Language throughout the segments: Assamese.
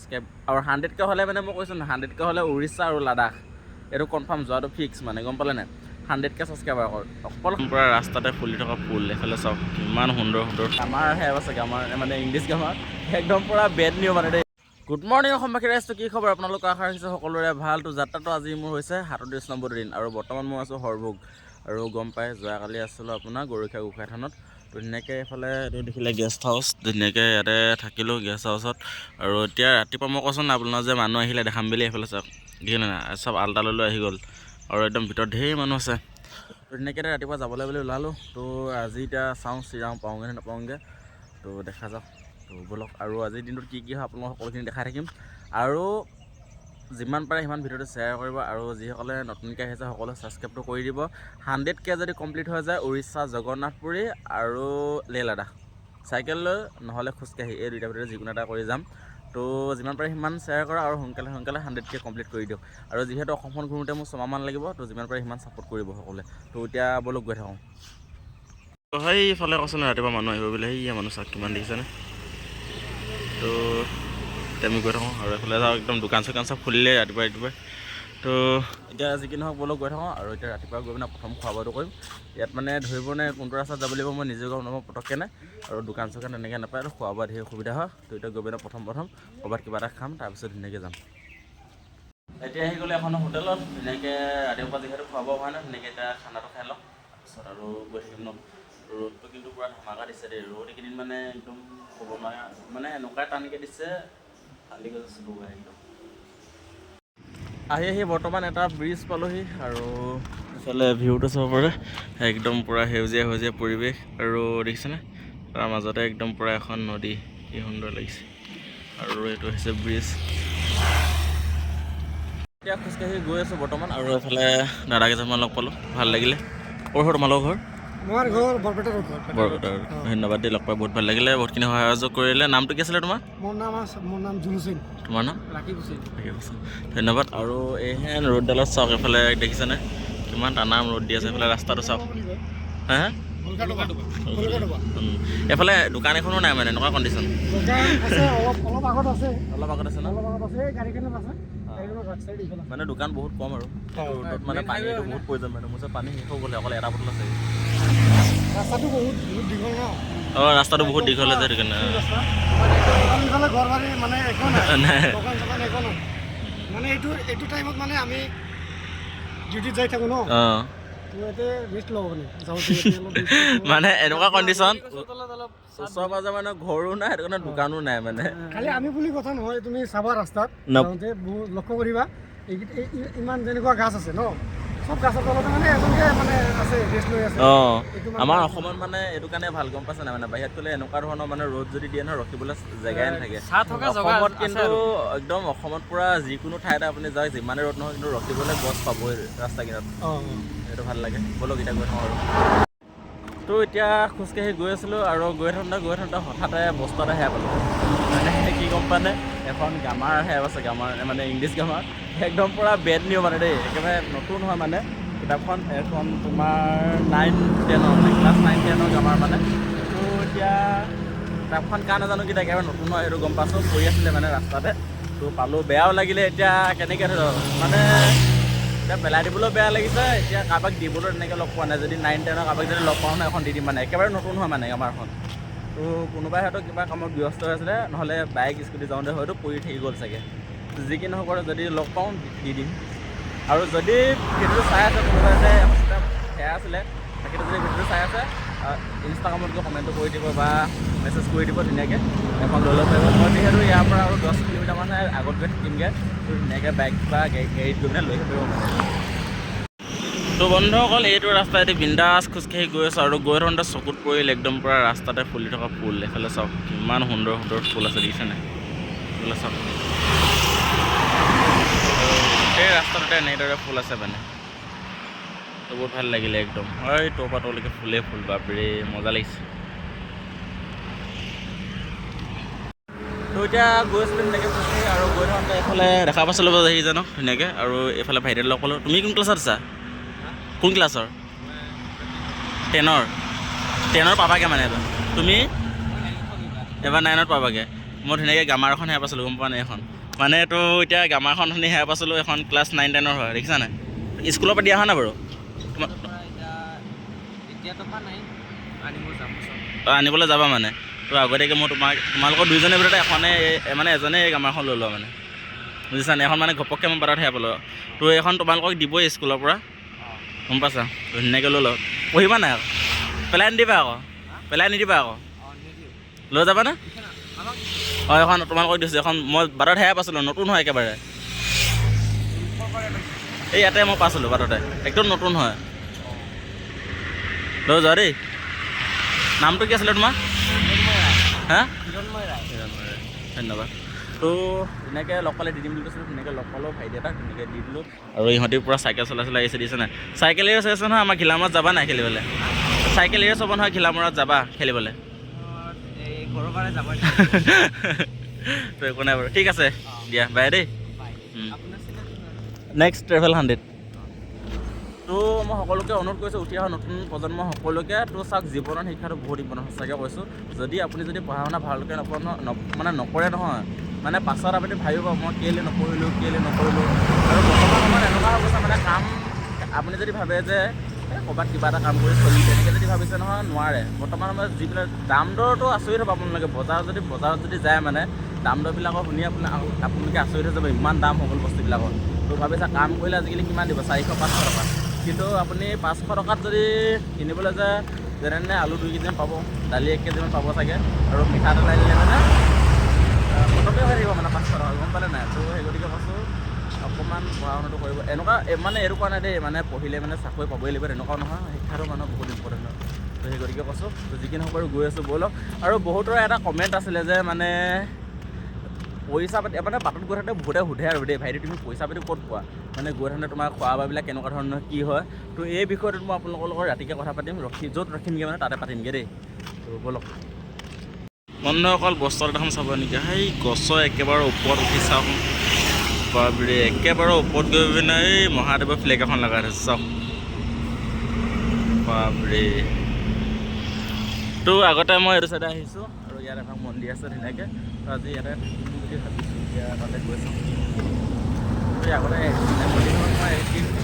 ছাবস্ক্ৰাইব আৰু হাণ্ড্ৰেডকৈ হ'লে মানে মই কৈছোঁ হাণ্ড্ৰেডকৈ হ'লে উৰিষ্যা আৰু লাডাখ। এইটো কনফাৰ্ম যোৱাটো ফিক্স মানে গম পালে নাই? হাণ্ড্ৰেডকৈ ছাবস্ক্ৰাইবাৰ কৰ অকল। পূৰা ৰাস্তাতে ফুলি থকা ফুল এইফালে চাওক কিমান সুন্দৰ সুন্দৰ। আমাৰ সেয়া আছে আমাৰ মানে ইংলিছ গ্ৰামাৰ একদম পূৰা বেড নিউ মানে দেই। গুড মৰ্ণিং অসমবাসী ৰাইজটো কি খবৰ? আপোনালোকৰ আশা ৰাখিছোঁ সকলোৰে ভালটো যাত্ৰাটো আজি মোৰ হৈছে সাতত্ৰিছ নম্বৰ দিন। আৰু বৰ্তমান মই আছোঁ সৰভোগ আৰু গম পাই যোৱাকালি আছিলোঁ আপোনাৰ গৰখীয়া গোসাঁই থানত। তো ধুনীয়াকৈ এইফালে এইটো দেখিলে গেষ্ট হাউচ ধুনীয়াকৈ ইয়াতে থাকিলোঁ গেষ্ট হাউচত আৰু এতিয়া ৰাতিপুৱা মই কৈছোঁ না আপোনাৰ যে মানুহ আহিলে দেখাম বুলি এইফালে চাওক। দেখিলে নাই চব আল্টালৈ আহি গ'ল। আৰু একদম ভিতৰত ঢেৰ মানুহ আছে। তো ধুনীয়াকৈ এতিয়া ৰাতিপুৱা যাবলৈ বুলি ওলালোঁ। তো আজি এতিয়া চাওঁ চিৰাওঁ পাওঁগৈ নে নাপাওঁগৈ। তো দেখা যাওক। তো ব'লক। আৰু আজিৰ দিনটোত কি কি হয় আপোনালোকক সকলোখিনি দেখাই থাকিম। আৰু যিমান পাৰে সিমান ভিডিঅ'টো শ্বেয়াৰ কৰিব আৰু যিসকলে নতুনকৈ আহিছে সকলোৱে ছাবস্ক্ৰাইবটো কৰি দিব। হাণ্ড্ৰেডকৈ যদি কমপ্লিট হৈ যায় উৰিষ্যা জগন্নাথপুৰী আৰু লে লাডাখ। চাইকেল লৈ নহ'লে খোজকাঢ়ি এই দুইটা ভিতৰত যিকোনো এটা কৰি যাম। তো যিমান পাৰে সিমান শ্বেয়াৰ কৰা আৰু সোনকালে সোনকালে হাণ্ড্ৰেডকৈ কমপ্লিট কৰি দিয়ক। আৰু যিহেতু অসমখন ঘূৰোঁতে মোৰ ছমাহমান লাগিব তো যিমান পাৰে সিমান ছাপোৰ্ট কৰিব সকলোৱে। তো এতিয়া ব'লক গৈ থাকোঁ। সেইফালে কৈছোন ৰাতিপুৱা মানুহ আহিব বোলে সেইয়া মানুহ চাওক কিমান দেখিছেনে? তো এতিয়া আমি গৈ থাকোঁ আৰু এইফালে যাওঁ একদম দোকান চোকান চব খুলিলে ৰাতিপুৱাই ৰাতিপুৱাই। তো এতিয়া যি কি নহওক ব'লক গৈ থাকোঁ আৰু এতিয়া ৰাতিপুৱা গৈ পিনে প্ৰথম খোৱা বোৱাটো কৰিম। ইয়াত মানে ধৰিব নে কোনটো ৰাস্তাত যাব লাগিব মই নিজে গম পটককৈ নাই আৰু দোকান চোকান তেনেকৈ নাপায় আৰু খোৱা বোৱা ধেৰ অসুবিধা হয়। তো এতিয়া গৈ পিনে প্ৰথম প্ৰথম ক'ৰবাত কিবা এটা খাম তাৰপিছত ধুনীয়াকৈ যাম। এতিয়া আহি গ'লে এখন হোটেলত ধুনীয়াকৈ ৰাতিপুৱা যিহেতু খোৱা বোৱা হোৱা নাই ধুনীয়াকৈ এতিয়া খানাটো খাই লওঁ তাৰপিছত আৰু গৈ থাকিম ন। ৰ'দটো কিন্তু পূৰা ধামাকা দিছে দেই ৰ'দ এইকেইদিন মানে একদম ক'ব নোৱাৰে মানে এনেকুৱাই টানকৈ দিছে আহি আহি বৰ্তমান এটা ব্ৰিজ পালোহি আৰু ইফালে ভিউটো চাব একদম পূৰা সেউজীয়া সেউজীয়া পৰিৱেশ আৰু দেখিছেনে? তাৰ মাজতে একদম পূৰা এখন নদী, কি সুন্দৰ লাগিছে। আৰু এইটো হৈছে ব্ৰিজ এতিয়া খোজকাঢ়ি গৈ আছোঁ বৰ্তমান আৰু এইফালে দাদা কেইজনমান লগ পালোঁ। ভালো লাগিলে। ক'ৰ ঘৰ? তোমালোকৰ ঘৰ? মোৰ ঘৰ ধন্যবাদ দেই লগ পাই বহুত ভাল লাগিলে। বহুতখিনি সহায় সহযোগ কৰিলে। নামটো কি আছিলে তোমাৰ? মোৰ নাম আছে মোৰ নাম জুল হুছেইন তোমাৰ নাম? ৰাকিব হুছেইন ঠিক আছে ধন্যবাদ। আৰু এইহেন ৰ'দডালত চাওক এইফালে দেখিছেনে? কিমান টানাম ৰ'দ দি আছে এইফালে ৰাস্তাটো চাওক। হা এইফালে দোকান এখনো নাই মানে এনেকুৱা কণ্ডিশ্যন অলপ আগত আছে। অলপ আগত আছে অলপ আগত আছে গাড়ীখনত আছে। এইফালে। মানে দোকান বহুত কম আৰু। ৰোডত মানে পানীটো বহুত প্ৰয়োজন মানে মোৰ পানী শেষ হৈ গ'লে অকল এটা বটল আছে। ৰাস্তাটো বহুত বহুত দীঘল ন? অঁ ৰাস্তাটো বহুত দীঘল আছে সেইটো কাৰণে ৰাস্তা? আমি ঘৰ বাৰী মানে নাই। মানে এইটো এইটো টাইমত মানে আমি ডিউটিত যাই থাকোঁ ন? অঁ। তো ইয়াতে ৰেষ্ট ল'ব মানে। যাওঁতে ইয়াতে অলপ rest ল'ব। মানে এনেকুৱা কণ্ডিশ্যন গছৰ তলত অলপ ওচৰ পাজৰ মানে ঘৰো নাই সেইটো কাৰণে দোকানো নাই মানে। খালি আমি বুলি কথা নহয় তুমি চাবা ৰাস্তাত নপ- যাওঁতে বহুত লক্ষ্য কৰিবা। এইকেইটা- এই- এই- ইমান যেনেকুৱা গাছ আছে ন চব গাছৰ তলতে মানে এজনকে মানে আছে ৰেষ্ট লৈ আছে অঁ। আমাৰ অসমত মানে এইটো কাৰণে ভাল গম পাইছে নাই মানে? বাহিৰত গ'লে এনেকুৱা ধৰণৰ মানে ৰ'দ যদি দিয়ে নহয় ৰখিবলৈ জেগাই নাথাকে। অসমত কিন্তু একদম অসমত পূৰা যিকোনো ঠাইতে আপুনি যাওক যিমানে ৰ'দ নহয় কিন্তু ৰখিবলৈ গছ পাবই ৰাস্তা কিনাৰত। সেইটো ভাল লাগে। ব'লক এতিয়া গৈ থাকোঁ আৰু। তো এতিয়া খোজকাঢ়ি গৈ আছিলোঁ আৰু গৈ থাকোঁতে গৈ থাকোঁতে হঠাতে বস্তু এটা সেয়া পালোঁ মানে কি গম পানে এখন গামাৰ সেয়া আছে গামাৰ মানে ইংলিছ গামাৰ। একদম পূৰা বেড নিউ মানে দেই। একেবাৰে নতুন হয় মানে। কিতাপখন এখন তোমাৰ নাইন মানে ক্লাছ নাইন টেনৰ গামাৰ মানে। তো এতিয়া কিতাপখন কাৰ নাজানো, কিন্তু একেবাৰে নতুন হয় সেইটো গম পাইছোঁ। পৰি আছিলে মানে ৰাস্তাতে। তো পালোঁ, বেয়াও লাগিলে। এতিয়া কেনেকৈ ধৰক মানে এতিয়া পেলাই দিবলৈও বেয়া লাগিছে। এতিয়া কাৰোবাক দিবলৈ তেনেকৈ লগ পোৱা নাই। যদি নাইন টেনৰ কাৰোবাক যদি লগ পাওঁ ন, এখন দি দিম মানে। একেবাৰে নতুন হয় মানে আমাৰখন। তো কোনোবাই হয়তো কিবা কামত ব্যস্ত হৈ আছিলে, নহ'লে বাইক স্কুটি যাওঁতে হয়তো পৰি থাকি গ'ল চাগে। যি কি নহওক যদি লগ পাওঁ, দি দিম। আৰু যদি ভিডিঅ'টো চাই আছে কোনোবাই যে সেয়া আছিলে তেখেতে যদি ভিডিঅ'টো চাই আছে ইনষ্টাগ্ৰামত গৈ কমেণ্টটো কৰি দিব বা মেছেজ কৰি দিব ধুনীয়াকৈ। এখন লৈ ল'ব পাৰিব। মই যিহেতু ইয়াৰ পৰা আৰু দহ কিলোমিটাৰমান আগত গৈ থাকিমগৈ ধুনীয়াকৈ বাইক বা গাড়ীত গৈ পিনে লৈ আহিব পাৰিব মানে। তো বন্ধুসকল, এইটো ৰাস্তাইদি বিন্দাছ খোজকাঢ়ি গৈ আছোঁ আৰু গৈ থাকোঁতে চকুত পৰিল একদম পূৰা ৰাস্তাতে ফুলি থকা ফুল। এইফালে চাওক, কিমান সুন্দৰ সুন্দৰ ফুল আছে, দেখিছেনে এইফালে চাওক। গোটেই ৰাস্তাটোতে এনেদৰে ফুল আছে মানে। তো বহুত ভাল লাগিলে একদম। হয় তোৰ পৰা তোলৈকে ফুলে ফুল বাপৰে মজা লাগিছে। তো এতিয়া গৈ আছিলোঁ খোজকাঢ়ি আৰু গৈ থাকোঁতে এইফালে দেখা পাইছিলোঁ বাৰু হেৰি জানো ধুনীয়াকৈ আৰু এইফালে ভাইটিৰ লগ পালোঁ তুমি কোন ক্লাছত আছা? কোন ক্লাছৰ? টেনৰ। টেনৰ পাবাগৈ মানে এবাৰ তুমি? এবাৰ নাইনত পাবাগৈ। মই ধুনীয়াকৈ গ্ৰামাৰ এখন হেৰাই পাইছিলোঁ গম পোৱা নাই এখন মানে তো এতিয়া গ্ৰামাৰখন শুনি হেৰাই পাইছিলোঁ এখন ক্লাছ নাইন টেনৰ হয় দেখিছা নাই? স্কুলৰ পৰা দিয়া হয় নাই বাৰু? নাই তই আনিবলৈ যাবা মানে? তো আগতীয়াকৈ মই তোমাক তোমালোকৰ দুইজনৰ ভিতৰতে এখনে মানে এজনে এই গ্ৰামাৰখন লৈ লোৱা মানে। বুজিছানে এখন মানে ঘপককৈ মই বাটত হেৰাই পালোঁ। তো এইখন তোমালোকক দিবই স্কুলৰ পৰা। গম পাইছা? ধুনীয়াকৈ লৈ লওঁ পঢ়িবা নাই আকৌ? পেলাই নিদিবা আকৌ? পেলাই নিদিবা আকৌ? লৈ যাবানে? অঁ এখন তোমালোকক দিছোঁ এখন মই বাটত হেৰাই পাইছিলোঁ নতুন হয় একেবাৰে। এই ইয়াতে মই পাইছিলোঁ বাটতে একদম নতুন হয়। লৈ যোৱা দেই। নামটো কি আছিলে তোমাৰ? ধন্যবাদ। তো ধুনীয়াকৈ লগ পালে দি দিম বুলি কৈছিলোঁ ধুনীয়াকৈ লগ পালোঁ ভাইটি এটা ধুনীয়াকৈ দি দিলোঁ। আৰু ইহঁতি পূৰা চাইকেল চলাই চলাই আহিছে দিছে নাই? চাইকেল এৰি আছে নহয় আমাৰ ঘিলামৰত যাবা নাই খেলিবলৈ? চাইকেল এৰি চাব নহয় ঘিলামৰত যাবা খেলিবলৈ এই ঘৰৰ কাৰণে যাব তো একো নাই বাৰু। ঠিক আছে। দিয়া বাই দেই। নেক্সট ট্ৰেভেল হাণ্ড্ৰেড তো মই সকলোকে অনুৰোধ কৰিছোঁ উঠি অহা নতুন প্ৰজন্ম সকলোকে তো চাওক জীৱনত শিক্ষাটো বহুত ইম্পৰ্টেণ্ট সঁচাকৈ কৈছোঁ। যদি আপুনি যদি পঢ়া শুনা ভালকৈ নপঢ় মানে নকৰে নহয় মানে পাছত আপুনি ভাবিব মই কেলৈ নপঢ়িলোঁ কেলৈ নকৰিলোঁ। আৰু বৰ্তমান সময়ত এনেকুৱা হৈ গৈছে মানে কাম আপুনি যদি ভাবে যে এই ক'ৰবাত কিবা এটা কাম কৰি চলি তেনেকৈ যদি ভাবিছে নহয় নোৱাৰে। বৰ্তমান সময়ত যিবিলাক দাম দৰটো আচৰিত হ'ব আপোনালোকে। বজাৰত যদি বজাৰত যদি যায় মানে দাম দৰবিলাকৰ শুনি আপোনাৰ আপোনালোকে আচৰিত হৈ যাব ইমান দাম হৈ গ'ল বস্তুবিলাকৰ। তো ভাবিছা কাম কৰিলে আজিকালি কিমান দিব? চাৰিশ পাঁচশ টকা। কিন্তু আপুনি পাঁচশ টকাত যদি কিনিবলৈ যায় যেনে তেনে আলু দুই কেজিমান পাব দালি এক কেজিমান পাব চাগে। আৰু মিঠাতেল আনিলে মানে আহ, পটককৈ হৈ থাকিব মানে পাঁচশ টকা গম পালে নাই? তো সেই গতিকে কৈছোঁ অকণমান পঢ়া শুনাটো কৰিব। এনেকুৱা মানে এইটো কোৱা নাই দেই মানে পঢ়িলে মানে চাকৰি পাবই লাগিব তেনেকুৱাও নহয় শিক্ষাটো মানুহৰ বহুত ইম্পৰ্টেণ্ট হয়। তো সেই গতিকে কৈছোঁ তো যি কি নহওক বাৰু গৈ আছোঁ ব'লক আৰু বহুতৰে এটা কমেণ্ট আছিলে যে মানে পইচা পাতি মানে বাটত গৈ থাকোঁতে বহুতে সোধে আৰু দেই ভাইটি তুমি পইচা পাতি ক'ত পোৱা? মানে গৈ থাকোঁতে তোমাৰ খোৱা বোৱাবিলাক কেনেকুৱা ধৰণৰ কি হয়? তো এই বিষয়টোত মই আপোনালোকৰ লগত ৰাতিকৈ কথা পাতিম ৰখি য'ত ৰখিমগৈ মানে তাতে পাতিমগৈ দেই। তো ব'লক বন্ধুসকল বস্ত্ৰ এখন চাব নেকি সেই গছৰ একেবাৰে ওপৰত উঠি চাওক বাপৰে, একেবাৰে ওপৰত গৈ পিনে এই মহাদেৱৰ ফ্লেগ এখন লগাই থৈছে, চাওক। বাপৰে। তো আগতে মই এইটো চাইডে আহিছোঁ আৰু ইয়াত এখন মন্দিৰ আছে ধুনীয়াকৈ। আজি ইয়াতে থাকিম বুলি ভাবিছোঁ, এতিয়া তাতে গৈ চাওঁ। আগতে মানে মন্দিৰখনত মই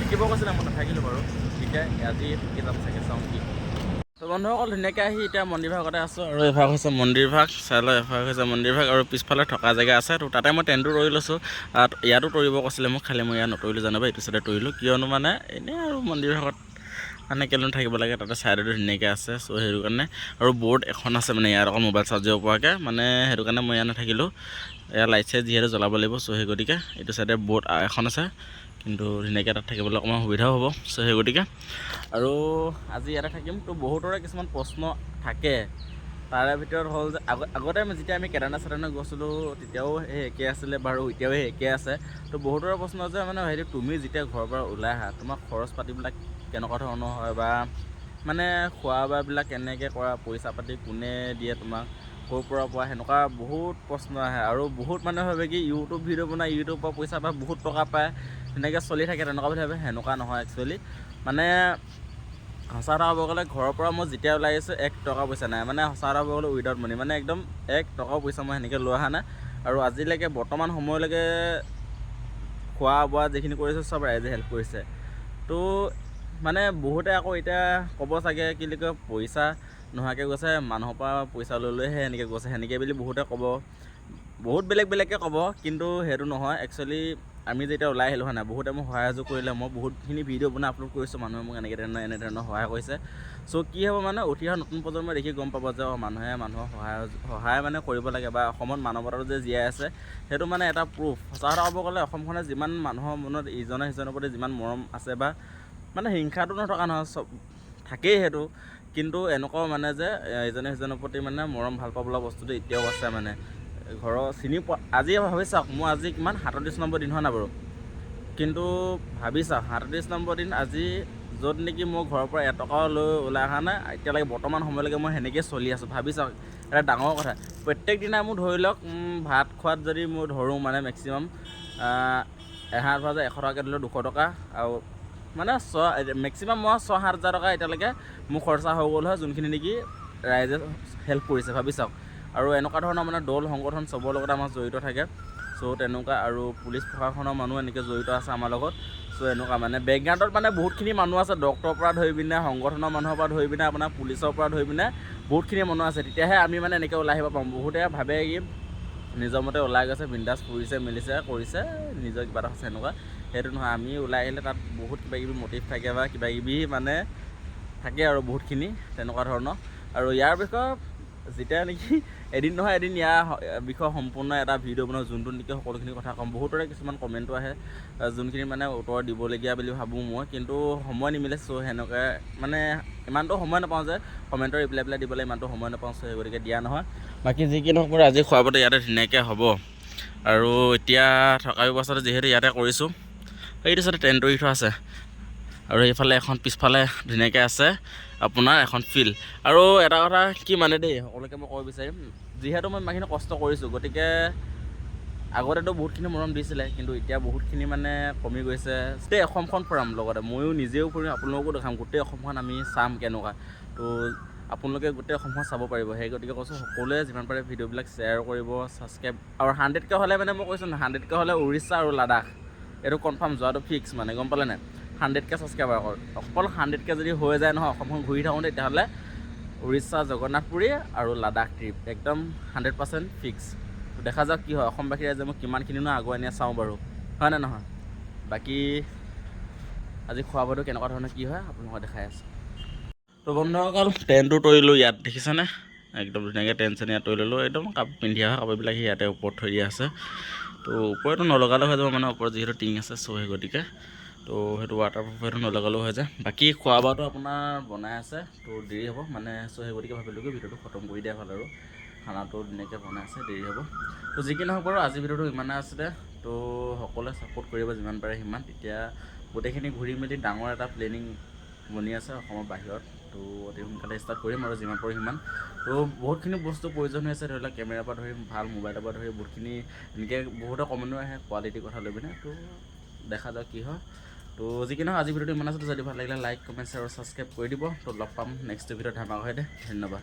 থাকিব কৈছিলে, মই নাথাকিলোঁ বাৰু। এতিয়া আজি থাকি যাম চাগে, চাওঁ কি বন্ধুসকল ধুনীয়াকৈ আহি এতিয়া মন্দিৰ ভাগতে আছোঁ আৰু এভাগ হৈছে মন্দিৰ ভাগ চাই এভাগ হৈছে মন্দিৰ ভাগ আৰু পিছফালে থকা জেগা আছে। তো তাতে মই টেণ্টটো তৰি লৈছোঁ। ইয়াতো তৰিব কৈছিলে মোক খালি মই ইয়াত নতৰিলোঁ জানো এইটো চাইডে তৰিলোঁ। কিয়নো মানে এনেই আৰু মন্দিৰ ভাগত মানে কেলৈ থাকিব লাগে তাতে ছাইডতো ধুনীয়াকৈ আছে চ' সেইটো কাৰণে। আৰু বৰ্ড এখন আছে মানে ইয়াত অকল মোবাইল চাৰ্জ দিব পৰাকৈ মানে সেইটো কাৰণে মই ইয়াত নাথাকিলোঁ। ইয়াৰ লাইট চাইট যিহেতু জ্বলাব লাগিব চ' সেই গতিকে এইটো চাইডে বৰ্ড এখন আছে। কিন্তু ধুনীয়াকৈ তাত থাকিবলৈ অকণমান সুবিধাও হ'ব, চ' সেই গতিকে। আৰু আজি ইয়াতে থাকিম, তো বহুতৰে কিছুমান প্ৰশ্ন থাকে। তাৰে ভিতৰত হ'ল যে, আগ, আগতে যেতিয়া আমি কেদাৰনাথ চেদাৰনাথ গৈছিলোঁ, তেতিয়াও সেই একেই আছিলে বাৰু, এতিয়াও সেই একেই আছে। তো বহুতৰে প্ৰশ্ন যে মানে হেৰি, তুমি যেতিয়া ঘৰৰ পৰা ওলাই আহা, তোমাৰ খৰচ পাতিবিলাক কেনেকুৱা ধৰণৰ হয় বা মানে খোৱা বোৱাবিলাক কেনেকৈ কৰা পইচা পাতি কোনে দিয়ে তোমাক? ক'ৰ পৰা পোৱা সেনেকুৱা বহুত প্ৰশ্ন আহে আৰু বহুত মানুহে ভাবে কি ইউটিউব ভিডিঅ' বনাই ইউটিউবৰ পৰা পইচা পায় বহুত টকা পায় তেনেকৈ চলি থাকে তেনেকুৱা বুলি ভাবে সেনেকুৱা নহয় একচুৱেলি মানে সঁচা কথা ক'ব গ'লে ঘৰৰ পৰা মই যেতিয়া ওলাই আহিছোঁ এক টকা পইচা নাই। মানে সঁচা কথা ক'ব গ'লে উইদাউট মানি মানে একদম এক টকাও পইচা মই সেনেকৈ লৈ অহা নাই। আৰু আজিলৈকে বৰ্তমান সময়লৈকে খোৱা বোৱা যিখিনি কৰিছোঁ চব ৰাইজে হেল্প কৰিছে। তো মানে বহুতে আকৌ এতিয়া ক'ব চাগে কি বুলি কয় পইচা নোহোৱাকৈ গৈছে মানুহৰ পৰা পইচা লৈ লৈহে এনেকৈ গৈছে। সেনেকৈ বুলি বহুতে ক'ব। বহুত বেলেগ বেলেগকৈ ক'ব কিন্তু সেইটো নহয়। একচুৱেলি আমি যেতিয়া ওলাই আহিলোঁ হয় বহুতে মোক সহায় সহযোগ কৰিলে। মই বহুতখিনি ভিডিঅ' বনাই আপলোড কৰিছোঁ। মানুহে মোক এনেকৈ ধৰণৰ এনেধৰণৰ সহায় কৰিছে। চ' কি হ'ব মানে? উঠি অহা নতুন প্ৰজন্মই দেখি গম পাব যে অঁ, মানুহে মানুহক সহায় সহায় মানে কৰিব লাগে বা অসমত মানৱতাটো যে জীয়াই আছে সেইটো মানে এটা প্ৰুফ সঁচা কথা ক'ব গ'লে অসমখনে যিমান মানুহৰ মনত ইজনে সিজনৰ প্ৰতি যিমান মৰম আছে বা মানে হিংসাটো নথকা নহয় চব থাকেই সেইটো। কিন্তু এনেকুৱাও মানে যে ইজনে সিজনৰ প্ৰতি মানে মৰম ভাল পাবলা বস্তুটো এতিয়াও আছে মানে। ঘৰৰ চিনি পোৱা আজি ভাবি চাওক মই আজি কিমান সাতত্ৰিছ নম্বৰ দিন হোৱা নাই বাৰু? কিন্তু ভাবি চাওক সাতত্ৰিছ নম্বৰ দিন আজি য'ত নেকি মই ঘৰৰ পৰা এটকাও লৈ ওলাই অহা নাই এতিয়ালৈকে বৰ্তমান সময়লৈকে মই সেনেকৈয়ে চলি আছোঁ। ভাবি চাওক এটা ডাঙৰ কথা প্ৰত্যেক দিনাই মোৰ ধৰি লওক ভাত খোৱাত যদি মই ধৰোঁ মানে মেক্সিমাম এহাজাৰ এশ টকাকৈ ধৰিলেও দুশ টকা আৰু মানে ছ মেক্সিমাম মই ছয় সাত হাজাৰ টকা এতিয়ালৈকে মোৰ খৰচা হৈ গ'ল হয় যোনখিনি নেকি ৰাইজে হেল্প কৰিছে ভাবি চাওক। আৰু এনেকুৱা ধৰণৰ মানে দল সংগঠন চবৰ লগতে আমাৰ জড়িত থাকে। চ' তেনেকুৱা আৰু পুলিচ প্ৰশাসনৰ মানুহ এনেকৈ জড়িত আছে আমাৰ লগত। চ' এনেকুৱা মানে বেকগ্ৰাউণ্ডত মানে বহুতখিনি মানুহ আছে ডক্টৰৰ পৰা ধৰি পিনে সংগঠনৰ মানুহৰ পৰা ধৰি পিনে আপোনাৰ পুলিচৰ পৰা ধৰি পিনে বহুতখিনি মানুহ আছে। তেতিয়াহে আমি মানে এনেকৈ ওলাই আহিব পাৰোঁ বহুতে ভাবে কি নিজৰ মতে ওলাই গৈছে বিন্দাছ ফুৰিছে মেলিছে কৰিছে নিজৰ কিবা এটা হৈছে এনেকুৱা। সেইটো নহয় আমি ওলাই আহিলে তাত বহুত কিবা কিবি মটিভ থাকে বা কিবা কিবি মানে থাকে আৰু বহুতখিনি তেনেকুৱা ধৰণৰ। আৰু ইয়াৰ বিষয়ে যেতিয়া নেকি এদিন নহয় এদিন ইয়াৰ বিষয়ে সম্পূৰ্ণ এটা ভিডিঅ' বনাওঁ যোনটো নেকি সকলোখিনি কথা ক'ম। বহুতৰে কিছুমান কমেণ্টো আহে যোনখিনি মানে উত্তৰ দিবলগীয়া বুলি ভাবোঁ মই কিন্তু সময় নিমিলে চ' সেনেকৈ মানে ইমানটো সময় নাপাওঁ যে কমেণ্টৰ ৰিপ্লাই পেলাই দিবলৈ ইমানটো সময় নাপাওঁ চ' সেই গতিকে দিয়া নহয়। বাকী যি কি নহওক আজি খোৱা বোৱাটো ইয়াতে ধুনীয়াকৈ হ'ব। আৰু এতিয়া থকা ব্যৱস্থাটো যিহেতু ইয়াতে কৰিছোঁ। এইটো চাইডে টেণ্ট তৰি থোৱা আছে। আৰু এইফালে এখন পিছফালে ধুনীয়াকৈ আছে আপোনাৰ এখন ফিল্ড আৰু এটা কথা কি মানে দেই সকলোকে মই ক'ব বিচাৰিম যিহেতু মই ইমানখিনি কষ্ট কৰিছোঁ গতিকে আগতেতো বহুতখিনি মৰম দিছিলে কিন্তু এতিয়া বহুতখিনি মানে কমি গৈছে। গোটেই অসমখন ফুৰাম লগতে ময়ো নিজেও ফুৰিম আপোনালোকো দেখাম গোটেই অসমখন আমি চাম কেনেকুৱা। তো আপোনালোকে গোটেই অসমখন চাব পাৰিব। সেই গতিকে কৈছোঁ সকলোৱে যিমান পাৰে ভিডিঅ'বিলাক শ্বেয়াৰ কৰিব ছাবস্ক্ৰাইব আৰু হাণ্ড্ৰেডকৈ হ'লে মানে মই কৈছোঁ হাণ্ড্ৰেডকৈ হ'লে উৰিষ্যা আৰু লাডাখ। এইটো কনফাৰ্ম যোৱাটো ফিক্স মানে গম পালে নাই? হাণ্ড্ৰেডকৈ ছাবস্ক্ৰাইবাৰ কৰ অকল হাণ্ড্ৰেডকৈ যদি হৈ যায় নহয় অসমখন ঘূৰি থাকোঁ তেতিয়াহ'লে উৰিষ্যা জগন্নাথপুৰী আৰু লাডাখ ট্ৰিপ একদম হাণ্ড্ৰেড পাৰ্চেণ্ট ফিক্স দেখা যাওক কি হয় অসমবাসী ৰাইজে মোক কিমানখিনিনো আগুৱাই নিয়ে চাওঁ বাৰু। হয় নে নহয়? বাকী আজি খোৱা বোৱাটো কেনেকুৱা ধৰণৰ কি হয় আপোনালোকক দেখাই আছোঁ। তো বন্ধুসকল টেণ্টটো তৰিলোঁ ইয়াত দেখিছেনে? একদম ধুনীয়াকৈ টেণ্ট চেণ্ট ইয়াত তৰি ল'লোঁ একদম কাপোৰ পিন্ধি অহা কাপোৰবিলাক ইয়াতে ওপৰত থৈ দিয়া আছে। তো ওপৰতো নলগালেও হৈ যাব মানে ওপৰত যিহেতু টিং আছে চ' সেই গতিকে। তো সেইটো ৱাটাৰপ্ৰুফ সেইটো নলগালেও হৈ যায়। বাকী খোৱা বোৱাটো আপোনাৰ বনাই আছে তো দেৰি হ'ব। মানে চ' সেই গতিকে ভাবিলোঁ কি ভিডিঅ'টো খতম কৰি দিয়া ভাল আৰু। খানাটো ধুনীয়াকৈ বনাই আছে দেৰি হ'ব। তো যি কি নহওক বাৰু আজিৰ ভিডিঅ'টো ইমানে আছিলে। তো সকলোৱে ছাপোৰ্ট কৰিব যিমান পাৰে সিমান। তেতিয়া গোটেইখিনি ঘূৰি মেলি ডাঙৰ এটা প্লেনিং বনি আছে অসমৰ বাহিৰত। তো অতি সোনকালে ষ্টাৰ্ট কৰিম আৰু যিমান পাৰোঁ সিমান। তো বহুতখিনি বস্তু প্ৰয়োজন হৈ আছে, ধৰি লওক কেমেৰাৰ পৰা ধৰি ভালো মোবাইলৰ পৰা ধৰি বহুতখিনি, এনেকৈ বহুতে কমেণ্টো আহে কোৱালিটিৰ কথা লৈ পিনে। তো দেখা যাওক কি হয়। তো যি কি নহয়, আজি ভিডিঅ'টো ইমান আছিলোঁ, যদি ভালো লাগিলে লাইক কমেণ্ট শ্বেয়াৰ আৰু ছাবস্ক্ৰাইব কৰি দিব। তো লগ পাম নেক্সট ভিডিঅ'ত ধামাকা হয় দে ধন্যবাদ।